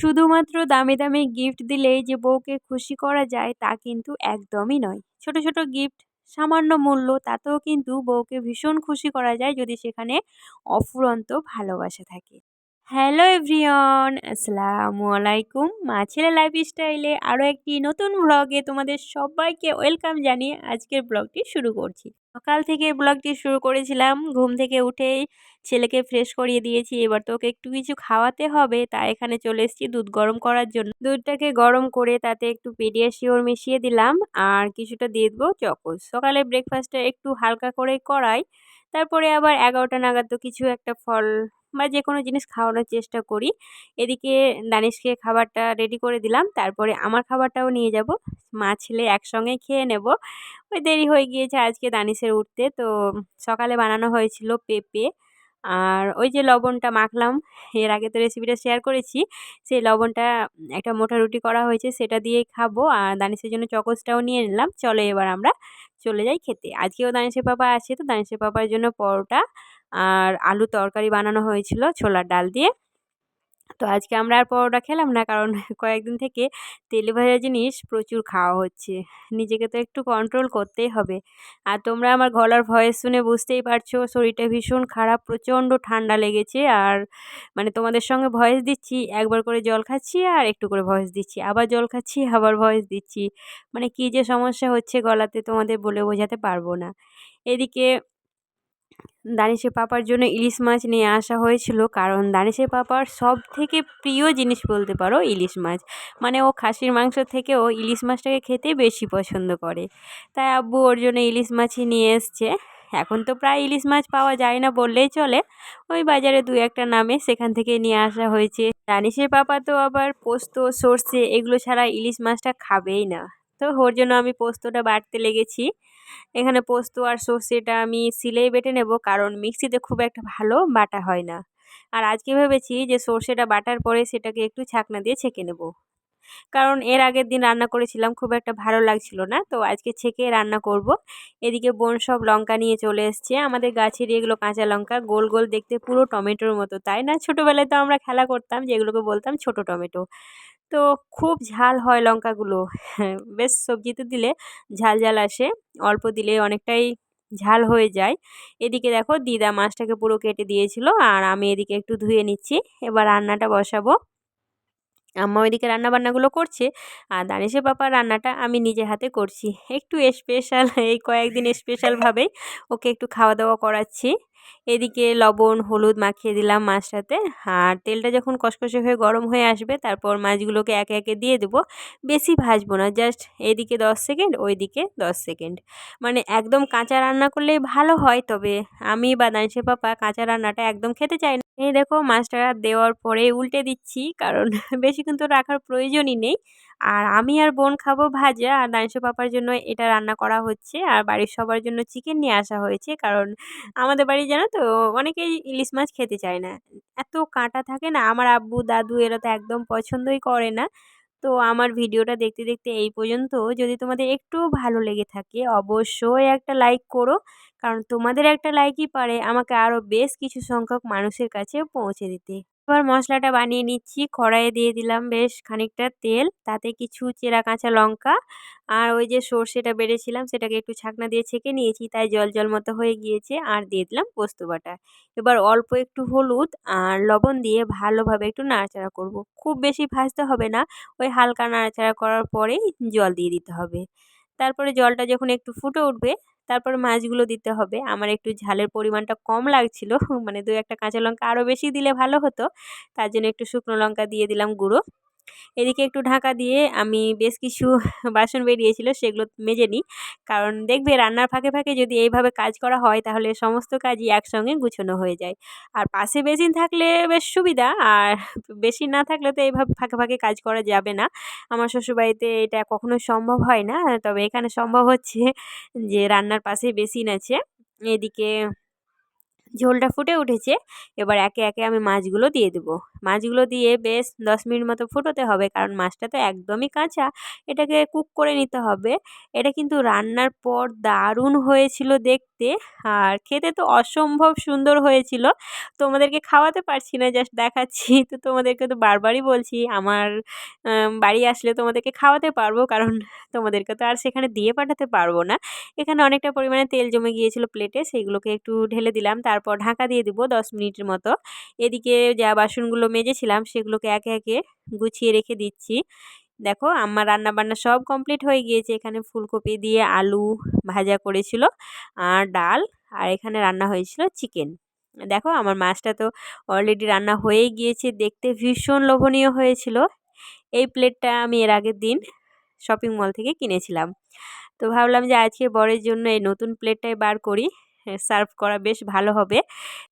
শুধুমাত্র দামি দামি গিফট দিলেই যে বউকে খুশি করা যায় তা কিন্তু একদমই নয়। ছোট ছোট গিফট সামান্য মূল্য, তাতেও কিন্তু বউকে ভীষণ খুশি করা যায় যদি সেখানে অফুরন্ত ভালোবাসা থাকে। হ্যালো এভরিওন আসসালামু আলাইকুম। মা ছেলে লাইফস্টাইলে আরও একটি নতুন ব্লগে তোমাদের সবাইকে ওয়েলকাম জানিয়ে আজকের ব্লগটি শুরু করছি। সকাল থেকে ব্লগটি শুরু করেছিলাম, ঘুম থেকে উঠেই ছেলেকে ফ্রেশ করিয়ে দিয়েছি। এবার তোকে একটু কিছু খাওয়াতে হবে তা এখানে চলে এসেছি দুধ গরম করার জন্য। দুধটাকে গরম করে তাতে একটু পেডিয়াশিওর মিশিয়ে দিলাম, আর কিছুটা দিয়ে দেবো চকোস। সকালে ব্রেকফাস্টটা একটু হালকা করে করাই তারপরে আবার এগারোটা নাগাদ তো কিছু একটা ফল বা যে কোনো জিনিস খাওয়ানোর চেষ্টা করি। এদিকে দানিশকে খাবারটা রেডি করে দিলাম, তারপরে আমার খাবারটাও নিয়ে যাব। মা, ছেলে একসঙ্গে খেয়ে নেব। ওই দেরি হয়ে গিয়েছে আজকে দানিশের উঠতে, তো সকালে বানানো হয়েছিল পেঁপে আর ওই যে লবণটা মাখলাম। এর আগে তো রেসিপিটা শেয়ার করেছি। সেই লবণটা একটা মোটা রুটি করা হয়েছে, সেটা দিয়েই খাব। আর দানিশের জন্য চকোসটাও নিয়ে নিলাম। চলো এবার আমরা চলে যাই খেতে। আজকেও দানেশের পাপা আছে তো, দানেশের পাপার জন্য পরোটা আর আলু তরকারি বানানো হয়েছিল ছোলার ডাল দিয়ে। তো আজকে আমরা আর পরোটা খেলাম না, কারণ কয়েকদিন থেকে তেলে ভাজা জিনিস প্রচুর খাওয়া হচ্ছে। নিজেকে তো একটু কন্ট্রোল করতেই হবে। আর তোমরা আমার গলার ভয়েস শুনে বুঝতেই পারছ, শরীরটা ভীষণ খারাপ, প্রচণ্ড ঠান্ডা লেগেছে। আর মানে তোমাদের সঙ্গে ভয়েস দিচ্ছি, একবার করে জল খাচ্ছি আর একটু করে ভয়েস দিচ্ছি। আবার জল খাচ্ছি, আবার ভয়েস দিচ্ছি। মানে কী যে সমস্যা হচ্ছে গলাতে তোমাদের বলে বোঝাতে পারব না। এদিকে দানিশের পাপার জন্য ইলিশ মাছ নিয়ে আসা হয়েছিল, কারণ দানিশের পাপার সব থেকে প্রিয় জিনিস বলতে পারো ইলিশ মাছ। মানে ও খাসির মাংস থেকেও ইলিশ মাছটাকে খেতে বেশি পছন্দ করে। তাই আব্বু ওর জন্য ইলিশ মাছই নিয়ে এসছে। এখন তো প্রায় ইলিশ মাছ পাওয়া যায় না বললেই চলে। ওই বাজারে দু একটা নামে সেখান থেকে নিয়ে আসা হয়েছে। দানিশের পাপা তো আবার পোস্ত, সর্ষে এগুলো ছাড়া ইলিশ মাছটা খাবেই না। তো ওর জন্য আমি পোস্তটা বাড়তে লেগেছি। এখানে পোস্ত আর সর্ষেটা আমি সিলেই বেটে নেব, কারণ মিক্সিতে খুব একটা ভালো বাটা হয় না। আর আজকে ভেবেছি যে সর্ষেটা বাটার পরে সেটাকে একটু ছাকনা দিয়ে ছেঁকে নেব। কারণ এর আগের দিন রান্না করেছিলাম, খুব একটা ভালো লাগছিল না। তো আজকে ছেঁকে রান্না করব। এদিকে বোন সব লঙ্কা নিয়ে চলে এসছে। আমাদের গাছের এগুলো কাঁচা লঙ্কা, গোল গোল দেখতে পুরো টমেটোর মতো, তাই না? ছোটোবেলায় তো আমরা খেলা করতাম যেগুলোকে বলতাম ছোট টমেটো। তো খুব ঝাল হয় লঙ্কাগুলো। বেশ সবজিতে দিলে ঝাল ঝাল আসে, অল্প দিলে অনেকটাই ঝাল হয়ে যায়। এদিকে দেখো দিদা মাছটাকে পুরো কেটে দিয়েছিল, আর আমি এদিকে একটু ধুয়ে নিচ্ছি। এবার রান্নাটা বসাবো। আম্মা ওইদিকে রান্নাবান্নাগুলো করছে, আর দানিশের পাপা রান্নাটা আমি নিজে হাতে করছি। একটু স্পেশাল এই কয়েকদিন স্পেশালভাবেই ওকে একটু খাওয়া দাওয়া করাচ্ছি। এদিকে লবণ, হলুদ মাখিয়ে দিলাম মাছটাতে। আর তেলটা যখন কষকষে হয়ে গরম হয়ে আসবে, তারপর মাছগুলোকে একে একে দিয়ে দেবো। বেশি ভাজবো না, জাস্ট এদিকে দশ সেকেন্ড, ওইদিকে দশ সেকেন্ড। মানে একদম কাঁচা রান্না করলেই ভালো হয়, তবে আমি বা দানিশের পাপা কাঁচা রান্নাটা একদম খেতে চাই না। এই দেখো মাছটা দেওয়ার পরে উল্টে দিচ্ছি, কারণ বেশি কিন্তু রাখার প্রয়োজনই নেই। আর আমি আর বোন খাব ভাজা, আর দানিশ পাপার জন্য এটা রান্না করা হচ্ছে, আর বাড়ির সবার জন্য চিকেন নিয়ে আসা হয়েছে, কারণ আমাদের বাড়ি জানো তো, অনেকেই ইলিশ মাছ খেতে চায় না। এত কাঁটা থাকে না, আমার আব্বু, দাদু এরা তো একদম পছন্দই করে না। তো আমার ভিডিওটা দেখতে দেখতে এই পর্যন্ত। যদি তোমাদের একটু ভালো লেগে থাকে, অবশ্যই একটা লাইক করো। কারণ তোমাদের একটা লাইকই পারে আমাকে আরও বেশ কিছু সংখ্যক মানুষের কাছে পৌঁছে দিতে। এবার মশলাটা বানিয়ে নিচ্ছি, কড়াইয়ে দিয়ে দিলাম বেশ খানিকটা তেল, তাতে কিছু চেরা কাঁচা লঙ্কা আর ওই যে সর্ষেটা বেড়েছিলাম সেটাকে একটু ছাকনা দিয়ে ছেঁকে নিয়েছি, তাই জল জল মতো হয়ে গিয়েছে আর দিয়ে দিলাম পোস্ত বাটা। এবার অল্প একটু হলুদ আর লবণ দিয়ে ভালোভাবে একটু নাড়াচাড়া করব। খুব বেশি ভাজতে হবে না, ওই হালকা নাড়াচাড়া করার পরেই জল দিয়ে দিতে হবে। তারপরে জলটা যখন একটু ফুটে উঠবে তারপর মাছগুলো দিতে হবে। আমার একটু ঝালের পরিমাণটা কম লাগছিল মানে দু একটা কাঁচা লঙ্কা আরও বেশি দিলে ভালো হতো। তার জন্য একটু শুকনো লঙ্কা দিয়ে দিলাম গুঁড়ো। এদিকে একটু ঢাকা দিয়ে আমি বেশ কিছু বাসন বেরিয়েছিল, সেগুলো মেজে নিই। কারণ দেখবে রান্নার ফাঁকে ফাঁকে যদি এইভাবে কাজ করা হয়, তাহলে সমস্ত কাজই একসঙ্গে গুছানো হয়ে যায়। আর পাশে বেসিন থাকলে বেশ সুবিধা, আর বেশি না থাকলে তো এইভাবে ফাঁকে ফাঁকে কাজ করা যাবে না। আমার শ্বশুরবাড়িতে এটা কখনো সম্ভব হয় না, তবে এখানে সম্ভব হচ্ছে যে রান্নার পাশে বেসিন আছে। এদিকে ঝোলটা ফুটে উঠেছে, এবার একে একে আমি মাছগুলো দিয়ে দেবো। মাছগুলো দিয়ে বেশ দশ মিনিট মতো ফুটোতে হবে, কারণ মাছটা তো একদমই কাঁচা। এটাকে কুক করে নিতে হবে। এটা কিন্তু রান্নার পর দারুণ হয়েছিল দেখতে, আর খেতে তো অসম্ভব সুন্দর হয়েছিল। তোমাদেরকে খাওয়াতে পারছি না জাস্ট দেখাচ্ছি। তো তোমাদেরকে তো বারবারই বলছি, আমার বাড়ি আসলে তোমাদেরকে খাওয়াতে পারব, কারণ তোমাদেরকে তো আর সেখানে দিয়ে পাঠাতে পারব না। এখানে অনেকটা পরিমাণে তেল জমে গিয়েছিল প্লেটে সেইগুলোকে একটু ঢেলে দিলাম। তারপর ঢাকা দিয়ে দিব দশ মিনিটের মতো। এদিকে যা বাসনগুলো মেজেছিলাম সেগুলোকে একে একে গুছিয়ে রেখে দিচ্ছি। দেখো আমার রান্না বান্না সব কমপ্লিট হয়ে গিয়েছে। এখানে ফুলকপি দিয়ে আলু ভাজা করেছিল, আর ডাল, আর এখানে রান্না হয়েছিল চিকেন। দেখো আমার মাছটা তো অলরেডি রান্না হয়েই গিয়েছে, দেখতে ভীষণ লোভনীয় হয়েছিল। এই প্লেটটা আমি এর আগের দিন শপিং মল থেকে কিনেছিলাম। তো ভাবলাম যে আজকে বরের জন্য এই নতুন প্লেটটাই বার করি। সার্ভ করা বেশ ভালো হবে।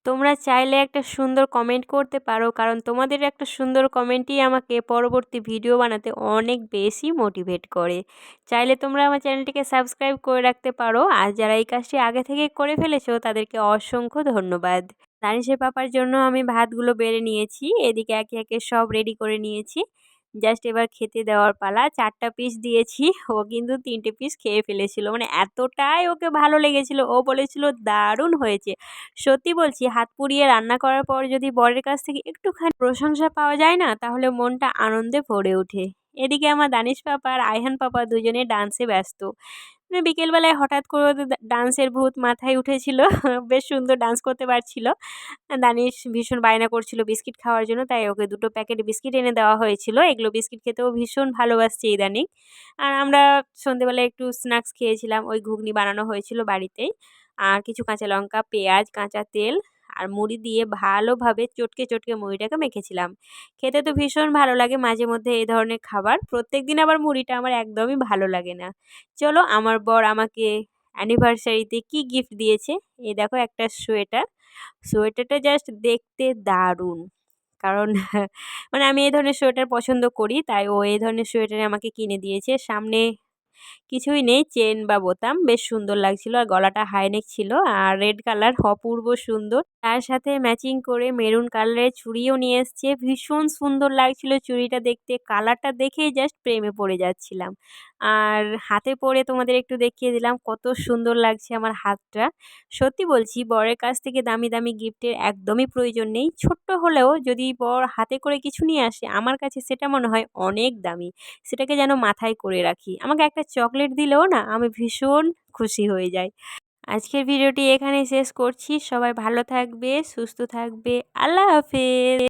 তোমরা চাইলে একটা সুন্দর কমেন্ট করতে পারো, কারণ তোমাদের একটা সুন্দর কমেন্টই আমাকে পরবর্তী ভিডিও বানাতে অনেক বেশি মোটিভেট করে। চাইলে তোমরা আমার চ্যানেলটিকে সাবস্ক্রাইব করে রাখতে পারো, আর যারা এই কাজটি আগে থেকে করে ফেলেছো, তাদেরকে অসংখ্য ধন্যবাদ। দানিশের পাপার জন্য আমি ভাতগুলো বেড়ে নিয়েছি, এদিকে একে একে সব রেডি করে নিয়েছি। জাস্ট এবার খেতে দেওয়ার পালা। চারটা পিস দিয়েছি। ও কিন্তু তিনটে পিস খেয়ে ফেলেছিল। মানে এতটাই ওকে ভালো লেগেছিল। ও বলেছিল, দারুণ হয়েছে। সত্যি বলছি, হাত পুড়িয়ে রান্না করার পর যদি বরের কাছ থেকে একটুখানি প্রশংসা পাওয়া যায় না, তাহলে মনটা আনন্দে ভরে ওঠে। এদিকে আমার দানিশ পাপা আর আয়হান পাপা দুজনে ডান্সে ব্যস্ত। বিকেলবেলায় হঠাৎ করে ডান্সের ভূত মাথায় উঠেছিল। বেশ সুন্দর ডান্স করতে পারছিল। দানিশ ভীষণ বায়না করছিল বিস্কিট খাওয়ার জন্য, তাই ওকে দুটো প্যাকেট বিস্কিট এনে দেওয়া হয়েছিল। এগুলো বিস্কিট খেতেও ভীষণ ভালোবাসছে ইদানিং। আর আমরা সন্ধেবেলায় একটু স্ন্যাক্স খেয়েছিলাম, ওই ঘুগনি বানানো হয়েছিল বাড়িতেই। আর কিছু কাঁচা লঙ্কা, পেঁয়াজ, কাঁচা তেল আর মুড়ি দিয়ে ভালোভাবে চটকে চটকে মুড়িটাকে মেখেছিলাম। খেতে তো ভীষণ ভালো লাগে মাঝে মধ্যে এই ধরনের খাবার। প্রত্যেক দিন আবার মুড়িটা আমার একদমই ভালো লাগে না। চলো আমার বর আমাকে অ্যানিভার্সারিতে কি গিফট দিয়েছে? এই দেখো একটা সোয়েটার। সোয়েটারটা জাস্ট দেখতে দারুণ। কারণ মানে আমি এই ধরনের সোয়েটার পছন্দ করি, তাই ও এই ধরনের সোয়েটার আমাকে কিনে দিয়েছে। সামনে কিছুই নেই, চেন বা বোতাম। বেশ সুন্দর লাগছিল আর গলাটা হাইনেক ছিল আর রেড কালার অপূর্ব সুন্দর। তার সাথে ম্যাচিং করে মেরুন কালারের চুড়িও নিয়ে এসছে। ভীষণ সুন্দর লাগছিল চুড়িটা দেখতে। কালারটা দেখেই জাস্ট প্রেমে পড়ে যাচ্ছিলাম। আর হাতে পরে তোমাদের একটু দেখিয়ে দিলাম কত সুন্দর লাগছে আমার হাতটা। সত্যি বলছি, বরের কাছ থেকে দামি দামি গিফটের একদমই প্রয়োজন নেই। ছোট্ট হলেও যদি বর হাতে করে কিছু নিয়ে আসে, আমার কাছে সেটা মনে হয় অনেক দামি। সেটাকে যেন মাথায় করে রাখি। আমাকে একটা চকলেট দিলেও না আমি ভীষণ খুশি হয়ে যাই। আজকের ভিডিওটি এখানে শেষ করছি। সবাই ভালো থাকবে, সুস্থ থাকবে। আল্লাহ হাফেজ।